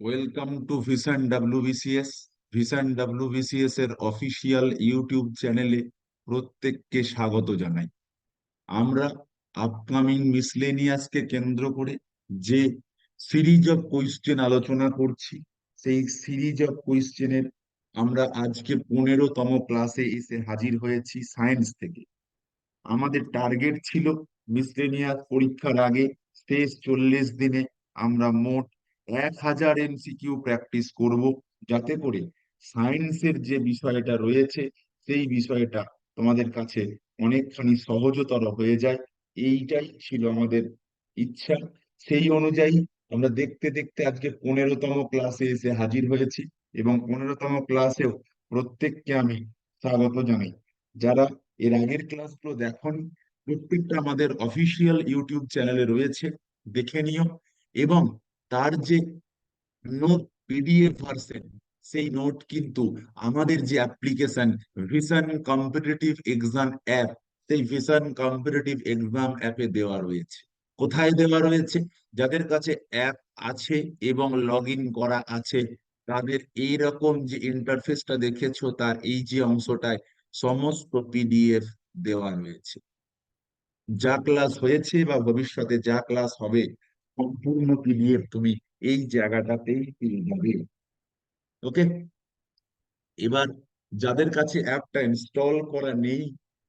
Welcome to vision WBCS vision WBCS এর official YouTube চ্যানেলে প্রত্যেককে স্বাগত জানাই। আমরা আপকামিং মিসলেনিয়াসকে কেন্দ্র করে যে সিরিজ অফ কোয়েশ্চেন আলোচনা করছি, সেই সিরিজ অফ কোয়েশ্চেনের আমরা আজকে পনেরোতম ক্লাসে এসে হাজির হয়েছি সায়েন্স থেকে। আমাদের টার্গেট ছিল মিসলেনিয়াস পরীক্ষার আগে শেষ চল্লিশ দিনে আমরা মোট এক হাজার এমসিকিউ প্র্যাকটিস করব যাতে করে সায়েন্সের যে বিষয়টা রয়েছে, সেই বিষয়টা তোমাদের কাছে অনেকখানি সহজতর হয়ে যায়। এইটাই ছিল আমাদের ইচ্ছা। সেই অনুযায়ী আমরা দেখতে দেখতে আজকে পনেরোতম ক্লাসে এসে হাজির হয়েছি এবং পনেরোতম ক্লাসেও প্রত্যেককে আমি স্বাগত জানাই। যারা এর আগের ক্লাসগুলো দেখনি, প্রত্যেকটা আমাদের অফিসিয়াল ইউটিউব চ্যানেলে রয়েছে, দেখে নিও। এবং তার যে নোট পিডিএফ ভার্সন সেই নোট কিন্তু আমাদের যে application vision competitive exam app সেই ভিশন কম্পিটিটিভ এক্সাম অ্যাপে দেওয়া রয়েছে। কোথায় দেওয়া রয়েছে? যাদের কাছে অ্যাপ আছে এবং লগ করা আছে, তাদের এইরকম যে ইন্টারফেসটা দেখেছ, তার এই যে অংশটায় সমস্ত পিডিএফ দেওয়া রয়েছে। যা ক্লাস হয়েছে বা ভবিষ্যতে যা ক্লাস হবে সম্পূর্ণ পিডিএফ তুমি এই জায়গাটাতেই পেয়ে যাবে। ওকে এবার যাদের কাছে অ্যাপটা ইনস্টল করা নেই,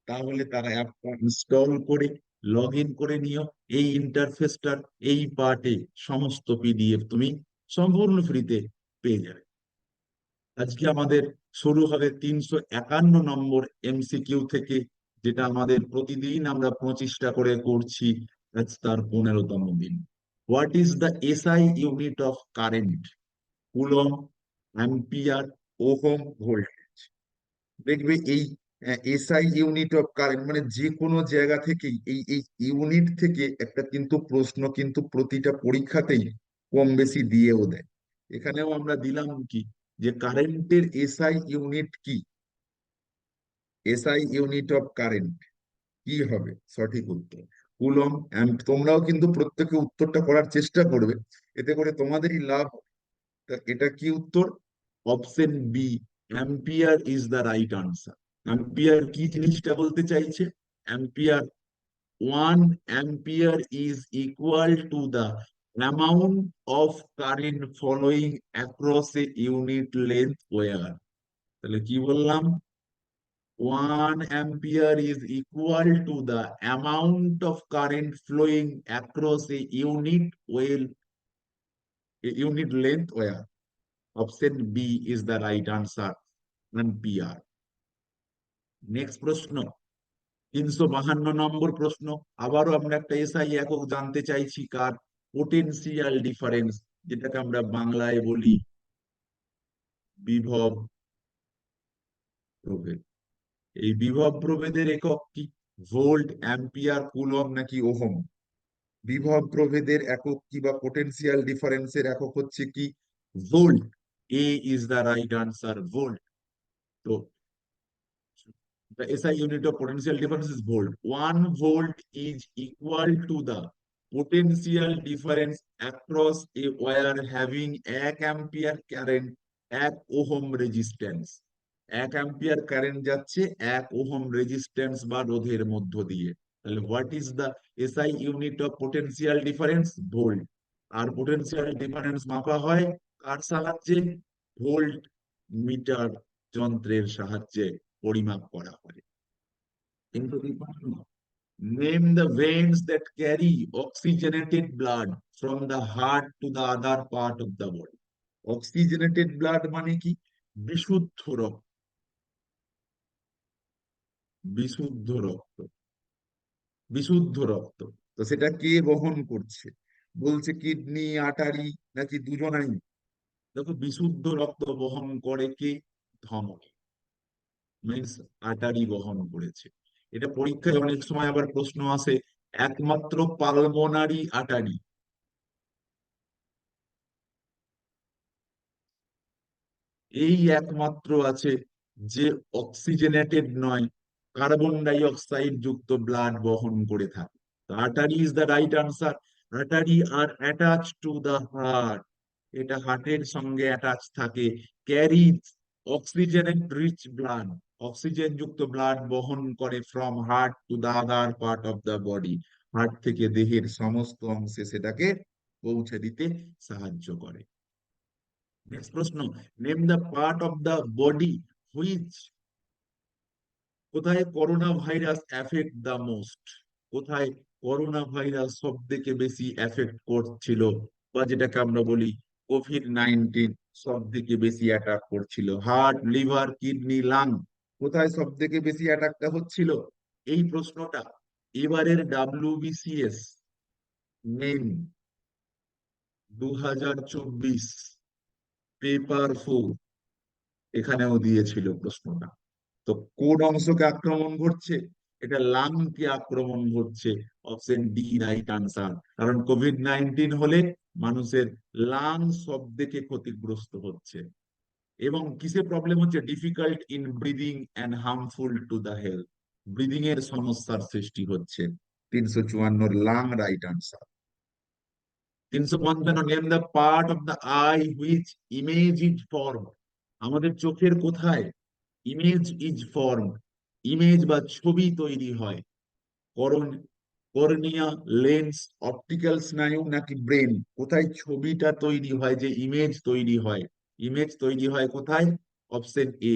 তাহলে তারা অ্যাপটা ইনস্টল করে লগ ইন করে নিও। এই ইন্টারফেসটার এই পার্টে সমস্ত পিডিএফ তুমি সম্পূর্ণ ফ্রিতে পেয়ে যাবে। আজকে আমাদের শুরু হবে তিনশো একান্ন নম্বর এমসিকিউ থেকে, যেটা আমাদের প্রতিদিন আমরা পঁচিশটা করে করছি, আজ তার পনেরোতম দিন। What is the SI unit of current coulomb ampere ohm voltage দেখবে এই এসআই ইউনিট অফ কারেন্ট মানে যে কোনো জায়গা থেকেই এই এই ইউনিট থেকে একটা কিন্তু প্রশ্ন কিন্তু প্রতিটা পরীক্ষাতেই কম বেশি দিয়েও দেয়। এখানেও আমরা দিলাম কি? যে কারেন্টের এসআই ইউনিট কি? এসআই ইউনিট অফ কারেন্ট কি হবে? সঠিক উত্তর। কুলম তোমরাও কিন্তু প্রত্যেকে উত্তরটা করার চেষ্টা করবে। এতে করে তোমাদেরই লাভ। এটা কি উত্তর? Option B ampere is the right answer. Ampere কি জিনিসটা বলতে চাইছে? Ampere one ampere is equal to the amount of current following across a unit length wire. তাহলে কি বললাম? One ampere is equal to the amount of current flowing across a unit well a unit length wire option b is the right answer ampere next প্রশ্ন তিনশো বাহান্ন নম্বর প্রশ্ন আবারও আমরা একটা এসআই একক জানতে চাইছি কার পোটেনশিয়াল ডিফারেন্স যেটাকে আমরা বাংলায় বলি বিভব প্রভেদ এই বিভব প্রভেদের একক কি? ভোল্ট, অ্যাম্পিয়ার কুলম নাকি ওহম? বিভব প্রভেদের একক কি বা পোটেন্সিয়াল ডিফারেন্সের একক হচ্ছে কি? Volt. A is the right answer volt. তো SI unit of potential difference is volt. One volt is equal to the potential difference across a wire having এক অ্যাম্পিয়ার কারেন্ট এক ওহম রেজিস্ট্যান্স এক ampere current যাচ্ছে, এক ohm resistance বা রোধের মধ্য দিয়ে। তাহলে what is the SI unit of potential difference volt R potential difference মাপা হয় কার সাহায্যে? ভোল্ট মিটার যন্ত্রের সাহায্যে পরিমাপ করা হয়। কিন্তু name the veins that carry oxygenated blood from the heart to the other part of the body oxygenated blood মানে কি? বিশুদ্ধ রক্ত। বিশুদ্ধ রক্ত। বিশুদ্ধ রক্ত। তো সেটা কে বহন করছে? বলছে কিডনি, আটারি নাকি দুজনাই? দেখো, বিশুদ্ধ রক্ত বহন করে কে? ধমনী। মিনস আটারি বহন করেছে। এটা পরীক্ষায় অনেক সময় আবার প্রশ্ন আসে, একমাত্র পালমোনারি আটারি। এই একমাত্র আছে যে অক্সিজেনেটেড নয় কার্বন ডাই অক্সাইড যুক্ত ব্লাড বহন করে থাকে। Artery is the right answer artery are attach to the heart এটা হার্টের সঙ্গে অ্যাটাচ থাকে। Carries oxygen rich blood oxygen যুক্ত ব্লাড বহন করে from heart to the other part of the body heart থেকে দেহের সমস্ত অংশে সেটাকে পৌঁছে দিতে সাহায্য করে। নেক্সট প্রশ্ন। Name the part of the body which কোথায় corona virus effect the most কোথায় করোনা ভাইরাস সব থেকে বেশি এফেক্ট করছিল? বা যেটাকে আমরা বলি কোভিড নাইনটিন সব থেকে বেশি অ্যাটাক করছিল। হার্ট লিভার কিডনি লাং কোথায় সব থেকে বেশি অ্যাটাকটা হচ্ছিল? এই প্রশ্নটা এবারের ডাব্লিউবিসিএস মেন দু হাজার চব্বিশ পেপার ফোর এখানেও দিয়েছিল প্রশ্নটা। তো কোন অংশকে আক্রমণ করছে এটা লাংকে আক্রমণ করছে অপশন ডি রাইট আনসার কারণ কোভিড নাইন্টিন হলে মানুষের লাং সব দিকে ক্ষতিগ্রস্ত হচ্ছে। এবং কিসে প্রবলেম হচ্ছে? Difficult in breathing and harmful to the health breathing এর সমস্যার সৃষ্টি হচ্ছে। তিনশো চুয়ান্নর লাং রাইট আনসার তিনশো পঞ্চান্ন name the part of the eye which image is form আমাদের চোখের কোথায়? ইমেজ ইজ ফর্ম ইমেজ বা ছবি তৈরি হয়। করণ কর্নিয়া লেন্স অপটিক্যাল স্নায়ু নাকি ব্রেন কোথায় ছবিটা তৈরি হয় যে ইমেজ তৈরি হয়? ইমেজ তৈরি হয় কোথায়? Option A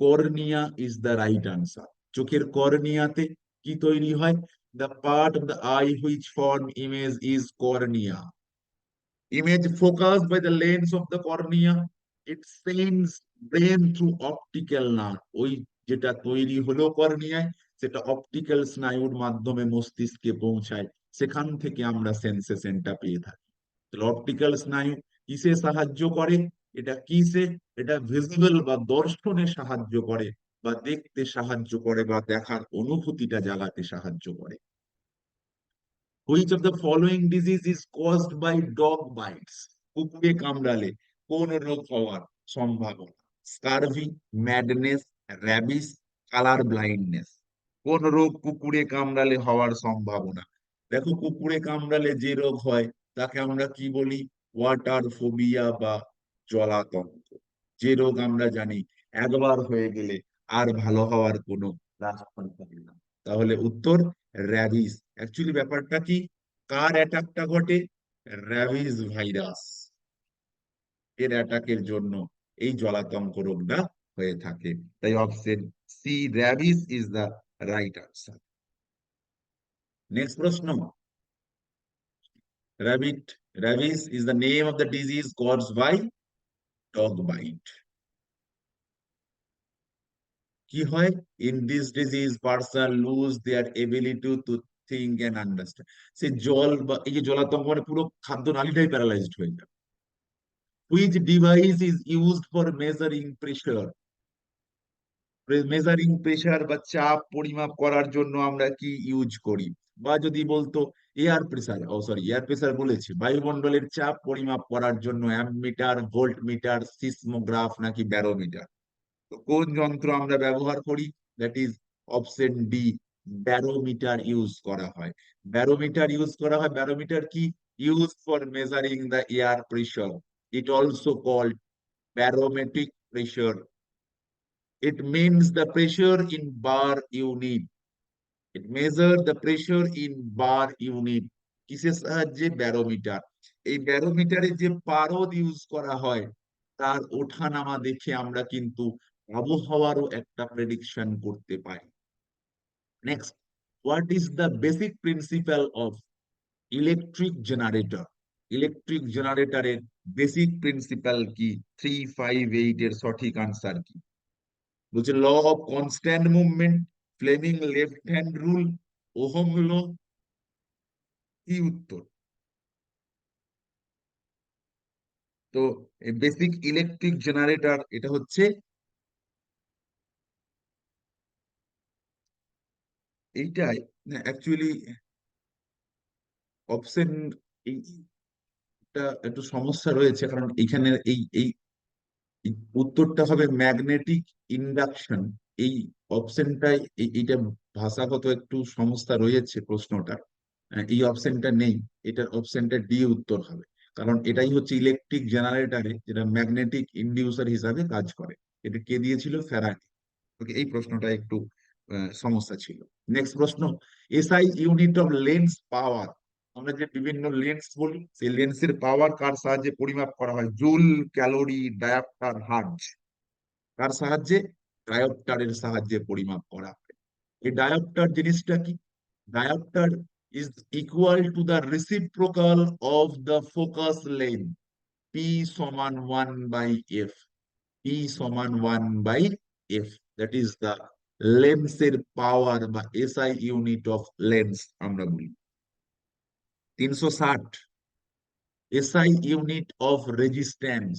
cornea is the right answer চোখের কর্নিয়াতে কি তৈরি হয়? The part of the eye which form image is cornea image focus by the lens of the cornea it sends brain through optical nerve, ওই যেটা তৈরি হলো কর্নিয়ায় সেটা অপটিক্যাল স্নায়ুর মাধ্যমে মস্তিষ্কে পৌঁছায়, সেখান থেকে আমরা সেন্সেশনটা পেয়ে থাকি। অপটিক্যাল স্নায়ু কিসে সাহায্য করে? এটা কিসে? এটা ভিজিবল বা দর্শনে সাহায্য করে, বা দেখতে সাহায্য করে, বা দেখার অনুভূতিটা জাগাতে সাহায্য করে। Which of the following disease is caused by dog bites কুকুরে কামড়ালে, কোন রোগ হওয়ার সম্ভাবনা? Scurvy madness rabies colour blindness কোন রোগ কুকুরে কামড়ালে হওয়ার সম্ভাবনা? দেখো, কুকুরে কামড়ালে যে রোগ হয়, তাকে আমরা কি বলি? ওয়াটার ফোবিয়া বা জলাতঙ্ক। যে রোগ আমরা জানি, একবার হয়ে গেলে আর ভালো হওয়ার কোনো তাহলে উত্তর র্যাবিস অ্যাকচুয়ালি ব্যাপারটা কি? কার অ্যাটাকটা ঘটে? র্যাবিস ভাইরাস এর অ্যাটাকের জন্য। এই জলাতঙ্ক রোগটা হয়ে থাকে। তাই option C rabies is the right answer next প্রশ্ন। Rabbit rabies is the name of the disease caused by dog bite কি হয়? In this disease person lose their ability to think and understand সে জল বা এই যে জলাতঙ্ক মানে পুরো খাদ্য নালীটাই প্যারালাইজড হয়ে যায়। Which device is used for measuring pressure measuring pressure বা চাপ পরিমাপ করার জন্য আমরা কি ইউজ করি? বা যদি বলতো air pressure oh sorry air pressure বলেছি, বায়ুমণ্ডলের চাপ পরিমাপ করার জন্য অ্যামমিটার ভোল্ট মিটার সিসমোগ্রাফ নাকি ব্যারোমিটার তো কোন যন্ত্র আমরা ব্যবহার করি? That is option D barometer use করা হয়। ব্যারোমিটার ইউজ করা হয় ব্যারোমিটার কি? Use for measuring the air pressure it also called barometric pressure. It means the pressure in bar unit it measure the pressure in bar unit কিসের সাহায্যে barometer এই ব্যারোমিটারে যে পারদ ইউজ করা হয়, তার ওঠানামা দেখে আমরা কিন্তু আবহাওয়ারও একটা প্রেডিকশন করতে পারি। Next what is the basic principle of electric generator electric জেনারেটরের বেসিক প্রিন্সিপাল কি? থ্রি ফাইভ এইট এর সঠিক আনসার কি? বলছে law of constant movement Fleming left hand rule ohm law কি উত্তর? তো বেসিক ইলেকট্রিক জেনারেটর এটা হচ্ছে এইটাই অ্যাকচুয়ালি অপশন এইটা একটু সমস্যা রয়েছে, কারণ এখানে এই এই উত্তরটা হবে ম্যাগনেটিক ইন্ডাকশন। এই অপশনটাই এইটা ভাষাগত একটু সমস্যা রয়েছে প্রশ্নটা। এই অপশনটা নেই, এটার অপশনটা ডি উত্তর হবে। কারণ এটাই হচ্ছে ইলেকট্রিক জেনারেটরে যেটা ম্যাগনেটিক ইন্ডিউসার হিসাবে কাজ করে। এটা কে দিয়েছিল? ফ্যারাডে ওকে, এই প্রশ্নটা একটু সমস্যা ছিল। নেক্সট প্রশ্ন। SI unit of lens power. আমরা যে বিভিন্ন লেন্স বলি, সেই লেন্সের পাওয়ার কার সাহায্যে পরিমাপ করা হয়? জুল ক্যালোরি ডায়াপ্টার হার্জ কার সাহায্যে? ডায়োপ্টারের সাহায্যে পরিমাপ করা হয়। এই ডায়োপ্টার জিনিসটা কি? Dioptre is equal to the reciprocal of the focus length, p সমান 1 by f p সমান 1 by f, that is the লেন্সের পাওয়ার বা এসআই ইউনিট অফ লেন্স আমরা বলি। তিনশো ষাট এসআই ইউনিট অফ রেজিস্ট্যান্স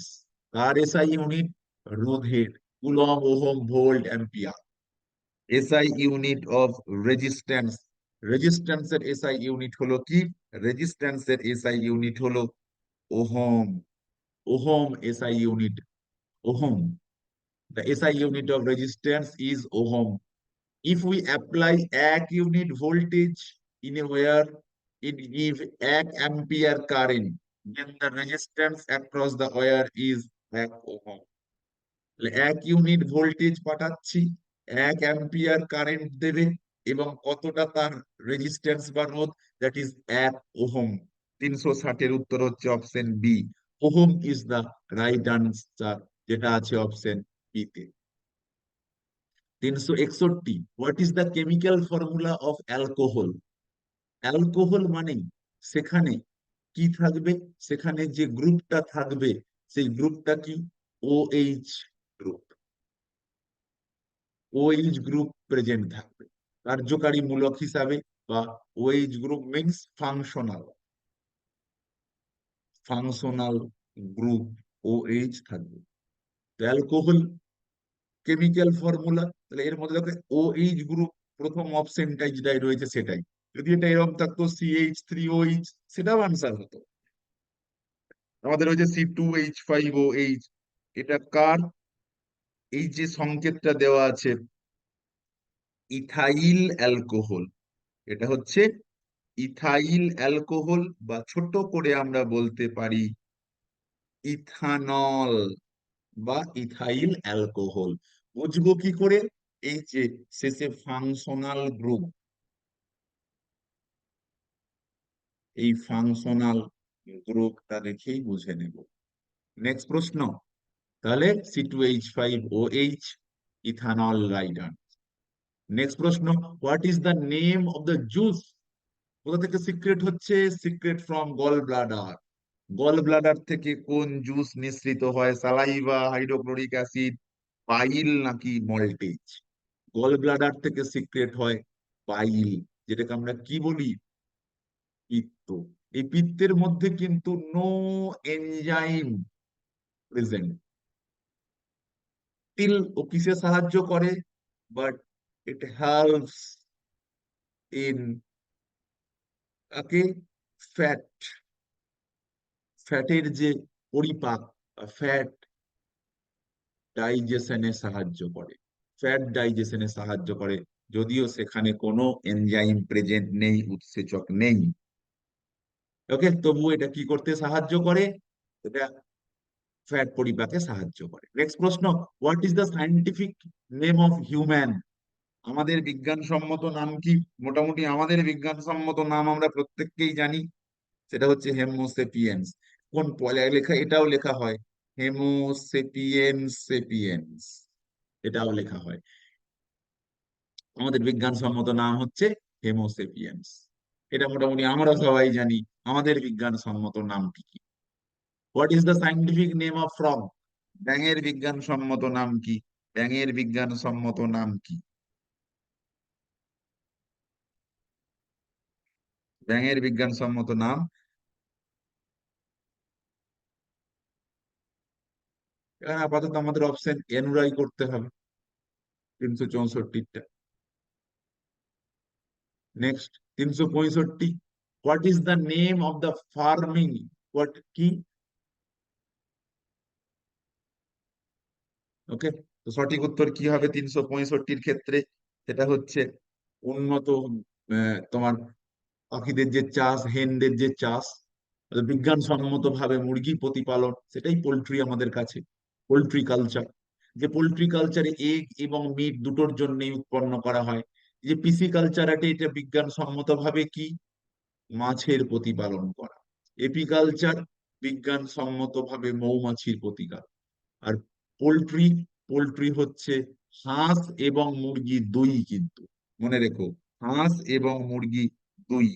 কার এসআই ইউনিট রোধের coulomb ohm volt ampere SI unit of resistance রেজিস্ট্যান্সের এসআই ইউনিট হলো কি রেজিস্ট্যান্সের এসআই ইউনিট হলো ohm ohm SI unit ohm the SI unit of resistance is ohm. If we apply এক unit voltage in a wire, it give এক ampere current. Then the resistance across the wire is এক ohm. তাহলে এক unit voltage পাঠাচ্ছি, এক ampere current দেবে এবং কতটা তার রেজিস্ট্যান্স বা রোধ দ্যাট ইজ এক ওহম তিনশো ষাটের উত্তর হচ্ছে option B ohm is the right answer যেটা আছে অপশন বি তে তিনশো একষট্টি what is the chemical formula of alcohol alcohol মানে সেখানে কি থাকবে? সেখানে যে গ্রুপটা থাকবে, সেই গ্রুপটা কি? OH group OH group present থাকবে। কার্যকারী মূলক হিসাবে বা OH group means functional functional group OH থাকবে। অ্যালকোহল কেমিক্যাল ফর্মুলা তাহলে এর মধ্যে দেখো ওএইচ গ্রুপ প্রথম অপশনটাই যেটাই রয়েছে সেটাই। যদি এটা এরকম থাকতো সিএইচ থ্রি ওইচ সেটাও আনসার হতো। আমাদের ওই যে C two H five O H এটা কার? এই যে সংকেতটা দেওয়া আছে, ইথাইল অ্যালকোহল। এটা হচ্ছে ইথাইল অ্যালকোহল বা ছোট করে আমরা বলতে পারি ইথানল বা ইথাইল অ্যালকোহল। বুঝব কি করে? এই যে শেষে ফাংশনাল গ্রুপ এই ফাংশনাল গ্রুপটা দেখেই বুঝে নেব। নেক্সট প্রশ্ন। তাহলে C two H five O H ethanol rider next প্রশ্ন what is the name of the juice কোথা থেকে সিক্রেট হচ্ছে? Secrete from gall bladder gall bladder থেকে কোন জুস নিঃসৃত হয়? সালাইভা হাইড্রোক্লোরিক অ্যাসিড পাইল নাকি মল্টেজ গল ব্লাডার থেকে সিক্রেট হয় পাইল যেটাকে আমরা কি বলি? পিত্ত এই পিত্তের মধ্যে কিন্তু নো এনজাইম প্রেজেন্ট তিল ও কিসে সাহায্য করে but it helps in fat ফ্যাটের যে পরিপাক ফ্যাট ডাইজেশনে সাহায্য করে। ফ্যাট ডাইজেশনে সাহায্য করে, যদিও সেখানে কোনো এনজাইম প্রেজেন্ট নেই, উৎসেচক নেই। ওকে তবু এটা কি করতে সাহায্য করে? এটা ফ্যাট পরিপাকে সাহায্য করে। নেক্সট প্রশ্ন what is the scientific name of human আমাদের বিজ্ঞানসম্মত নাম কি? মোটামুটি আমাদের বিজ্ঞানসম্মত নাম আমরা প্রত্যেককেই জানি। সেটা হচ্ছে হেমোসেপিয়েন্স কোন লেখা, এটাও লেখা হয়। হেমোসেপিয়েন্স সেপিয়েন্স এটাও লেখা হয়। আমাদের বিজ্ঞানসম্মত নাম হচ্ছে হেমোসেপিয়েন্স এটা মোটামুটি আমরা সবাই জানি, আমাদের বিজ্ঞানসম্মত নামটি কি what is the scientific name of frog ব্যাঙের বিজ্ঞানসম্মত নাম কি? ব্যাঙের বিজ্ঞানসম্মত নাম কি? ব্যাঙের বিজ্ঞানসম্মত নাম? এখানে আপাতত আমাদের অপশন এনুরাই করতে হবে। তিনশো চৌষট্টিটা। নেক্সট তিনশো পঁয়ষট্টি। What is the name of the farming what কি? ওকে তো সঠিক উত্তর কি হবে তিনশো পঁয়ষট্টির ক্ষেত্রে? সেটা হচ্ছে উন্নত তোমার পাখিদের যে চাষ, হেনদের যে চাষ বিজ্ঞানসম্মত ভাবে মুরগি প্রতিপালন, সেটাই পোল্ট্রি আমাদের কাছে, পোল্ট্রি কালচার। যে পোল্ট্রি কালচারে এগ এবং মিট দুটোর জন্যই উৎপন্ন করা হয়। যে পিসি কালচারাটে এটা বিজ্ঞানসম্মত ভাবে কি? মাছের প্রতিপালন করা। এপিকালচার ভাবে মৌমাছির প্রতিকার। আর পোল্ট্রি পোল্ট্রি হচ্ছে হাঁস এবং মুরগি দুই কিন্তু। মনে রেখো, হাঁস এবং মুরগি দুই।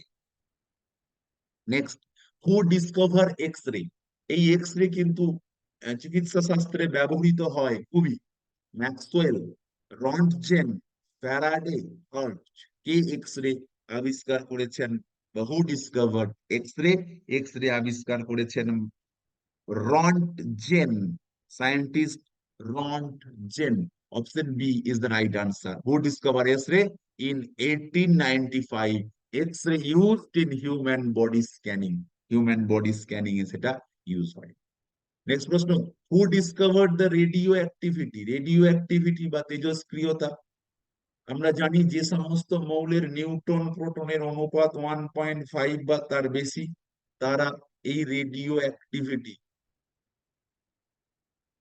নেক্সট হু ডিসকভার এক্স রে এই এক্স রে কিন্তু চিকিৎসা শাস্ত্রে ব্যবহৃত হয় খুবই। ম্যাক্সওয়েল রন্টজেন ফ্যারাডে হার্ট কে এক্স রে আবিষ্কার করেছেন? বা হু এক্স রে এক্স রে আবিষ্কার করেছেন Roentgen scientist Roentgen option B is the right answer who discover X ray in 1895 X-ray used in human body scanning human body scanning এ সেটা use হয়। Next প্রশ্ন। Who discovered the radioactivity radioactivity বা তেজস্ক্রিয়তা? আমরা জানি যে সমস্ত মৌলের নিউটন প্রোটনের অনুপাত ওয়ান পয়েন্ট ফাইভ বা তার বেশি, তারা এই রেডিও অ্যাক্টিভিটি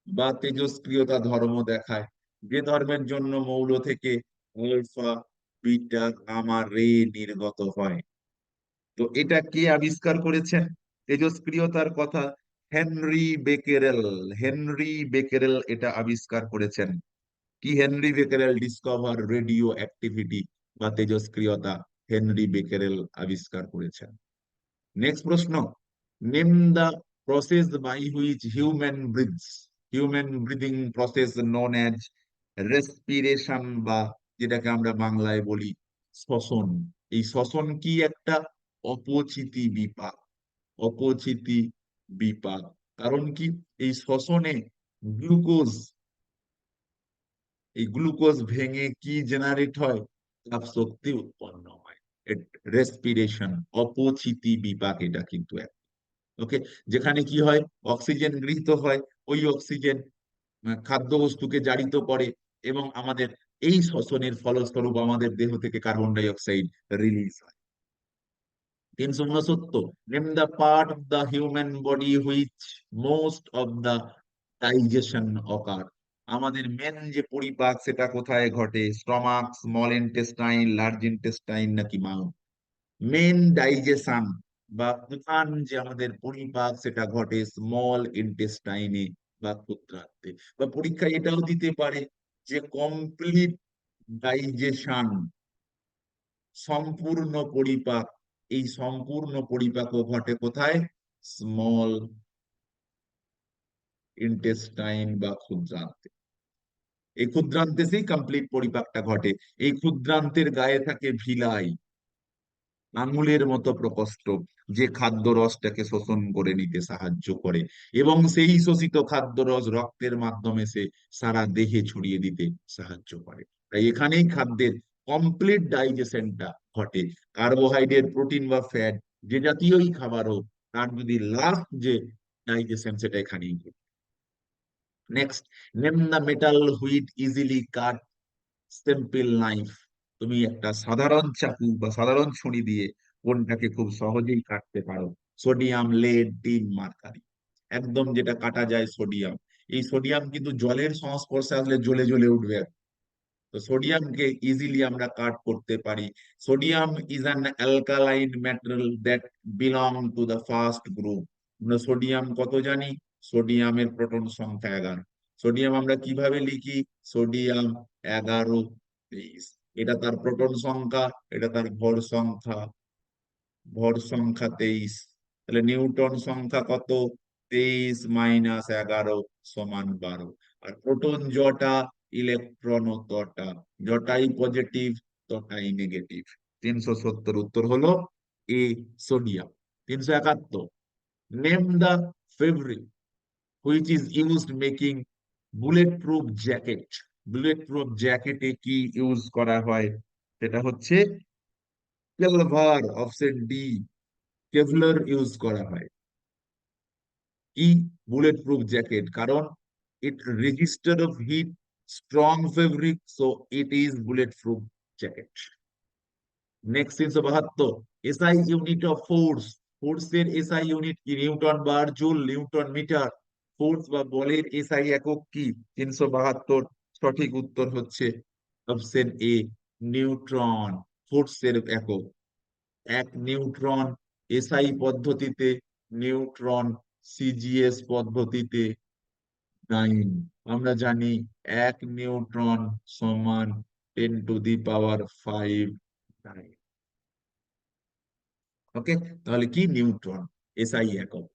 বা তেজস্ক্রিয়তা ধর্ম দেখায়। যে ধর্মের জন্য মৌল থেকে আলফা, বিটা, গামা, রে নির্গত হয়। তো এটা কে আবিষ্কার করেছেন? তেজস্ক্রিয়তার কথা হেনরি বেকেরেল। হেনরি বেকেরেল এটা আবিষ্কার করেছেন। কি Henri Becquerel discover radio activity বা তেজস্ক্রিয়তা হেনরি বেকেরেল আবিষ্কার করেছেন। নেক্সট প্রশ্ন name the process by which human breathes human breathing process known as respiration বা যেটাকে আমরা বাংলায় বলি শ্বসন। এই শ্বসন কি একটা? অপচিতি বিপাক। অপচিতি বিপাক। কারণ কি? এই শ্বসনে গ্লুকোজ এই গ্লুকোজ ভেঙে কি জেনারেট হয়? তাপ শক্তি উৎপন্ন হয়। রেসপিরেশন অপচিতি বিপাক এটা কিন্তু এক। ওকে যেখানে কি হয়? অক্সিজেন গৃহীত হয়। ওই অক্সিজেন খাদ্যবস্তুকে জারিত করে এবং আমাদের এই শ্বসনের ফলস্বরূপ আমাদের দেহ থেকে কার্বন ডাই অক্সাইড রিলিজ হয়। তিনশো উনসত্তর name the part of the human body which most of the digestion occur আমাদের মেন যে পরিপাক সেটা কোথায় ঘটে? Stomach small intestine large intestine নাকি মাউথ মেন ডাইজেশন বা প্রধান যে আমাদের পরিপাক সেটা ঘটে স্মল ইন্টেস্টাইনে বা ক্ষুদ্রান্তে বা পরীক্ষায় এটাও দিতে পারে যে কমপ্লিট ডাইজেশন সম্পূর্ণ পরিপাক, এই সম্পূর্ণ পরিপাকও ঘটে কোথায়? স্মল ইন্টেস্টাইন বা ক্ষুদ্রান্তে। এই ক্ষুদ্রান্তে সেই কমপ্লিট পরিপাকটা ঘটে। এই ক্ষুদ্রান্তের গায়ে থাকে ভিলাই, আঙুলের মতো প্রকোষ্ঠ, যে খাদ্য রসটাকে শোষণ করে নিতে সাহায্য করে। এবং সেই শোষিত খাদ্য রস রক্তের মাধ্যমে সে সারা দেহে ছড়িয়ে দিতে সাহায্য করে। তাই এখানেই খাদ্যের কমপ্লিট ডাইজেশনটা ঘটে। কার্বোহাইড্রেট, প্রোটিন বা ফ্যাট যে জাতীয়ই খাবার হোক তার যদি লাস্ট যে ডাইজেশন সেটা এখানেই ঘটে। Next name the metal which easily cut simple knife তুমি একটা সাধারণ চাকু বা সাধারণ ছুরি দিয়ে কোনটাকে খুব সহজেই কাটতে পারো। সোডিয়াম লেড টিন মার্কারি একদম যেটা কাটা যায় সোডিয়াম। এই সোডিয়াম কিন্তু জলের সংস্পর্শে আসলে জ্বলে জ্বলে উঠবে। তো সোডিয়ামকে ইজিলি আমরা কাট করতে পারি। Sodium is an alkaline material that belong to the first group আমরা সোডিয়াম কত জানি? সোডিয়ামের প্রোটন সংখ্যা এগারো। সোডিয়াম আমরা কীভাবে লিখি? সোডিয়াম এগারো তেইশ এটা তার প্রোটন সংখ্যা, এটা তার ভর সংখ্যা। ভর সংখ্যা তেইশ। তাহলে নিউটন সংখ্যা কত? তেইশ মাইনাস এগারো সমান বারো। আর প্রোটন জটা ইলেকট্রন ও তটা জটাই পজিটিভ তটাই নেগেটিভ। তিনশো সত্তর উত্তর হলো এ সোডিয়াম। তিনশো একাত্তর। Name the fabric. Is used making bulletproof jacket bulletproof জ্যাকেটে কি ইউজ করা হয়? সেটা হচ্ছে Kevlar option D Kevlar use করা হয়। কি বুলেট প্রুফ জ্যাকেট কারণ it resister of heat strong fabric so it is bulletproof jacket next তিনশো বাহাত্তর এসআই ইউনিট অফ ফোর্স ফোর্সের এসআই ইউনিট কি? Newton bar joule newton metre force বা বলের এসআই একক কি? তিনশো বাহাত্তর সঠিক উত্তর হচ্ছে অপশন এ, নিউট্রন ফোর্সের একক। এক নিউট্রন এসআই পদ্ধতিতে, নিউট্রন সিজিএস পদ্ধতিতে। নাইন। আমরা জানি এক নিউট্রন সমান ten to the power five nine. Okay? তাহলে কি নিউট্রন? এসআই একক।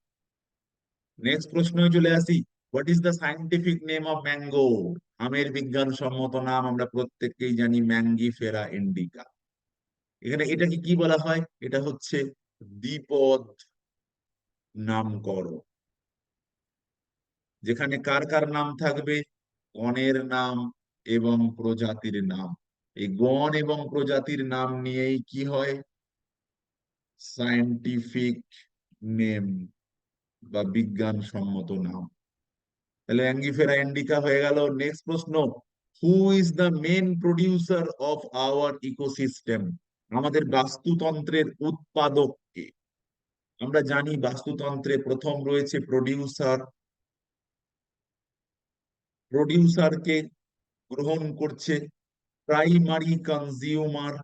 নেক্সট প্রশ্ন চলে আসি। What is the scientific name of mango আমের বিজ্ঞানসম্মত নাম আমরা প্রত্যেককেই জানি, ম্যাঙ্গি ফেরা ইন্ডিকা। এখানে এটাকে কি বলা হয়? এটা হচ্ছে দ্বিপদ নামকরণ। যেখানে কার কার নাম থাকবে? গণের নাম এবং প্রজাতির নাম। এই গণ এবং প্রজাতির নাম নিয়েই কি হয়? সায়েন্টিফিক নেম বা বিজ্ঞানসম্মত নাম তাহলে অ্যাঙ্গিফেরা ইন্ডিকা হয়ে গেল। নেক্সট প্রশ্ন who is the main producer of our ecosystem আমাদের বাস্তুতন্ত্রের উৎপাদক কে? আমরা জানি বাস্তুতন্ত্রে প্রথম রয়েছে প্রডিউসার প্রডিউসারকে গ্রহণ করছে প্রাইমারি কনজিউমার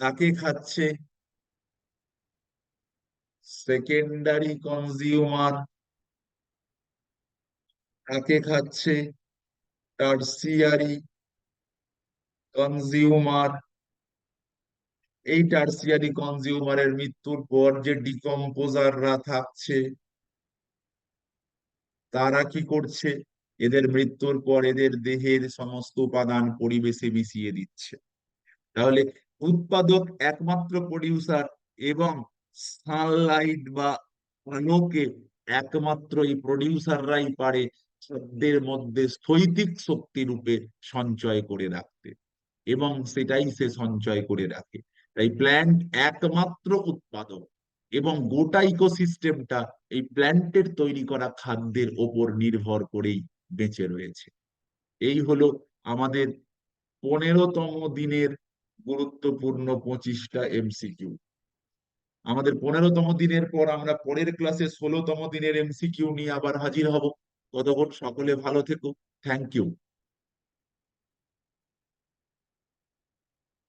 কাকে খাচ্ছে। সেকেন্ডারি কনজিউমার কাকে খাচ্ছে। টার্সিয়ারি কনজিউমার এই টার্সিয়ারি কনজিউমারের মৃত্যুর পর যে ডিকম্পোজাররা থাকছে, তারা কি করছে? এদের মৃত্যুর পর এদের দেহের সমস্ত উপাদান পরিবেশে মিশিয়ে দিচ্ছে। তাহলে উৎপাদক একমাত্র প্রডিউসার এবং সানলাইট বা আলোকে একমাত্র এই প্রডিউসাররাই পারে খাদ্যের মধ্যে স্থৈতিক শক্তি রূপে সঞ্চয় করে রাখতে এবং সেটাই সে সঞ্চয় করে রাখে। তাই প্ল্যান্ট একমাত্র উৎপাদক এবং গোটা ইকোসিস্টেমটা এই প্ল্যান্টের তৈরি করা খাদ্যের ওপর নির্ভর করেই বেঁচে রয়েছে। এই হলো আমাদের পনেরোতম দিনের গুরুত্বপূর্ণ পঁচিশটা এমসিকিউ আমাদের পনেরোতম দিনের পর আমরা পরের ক্লাসে ষোলোতম দিনের এমসিকিউ নিয়ে আবার হাজির হব। ততক্ষণ সকলে ভালো থেকো। Thank you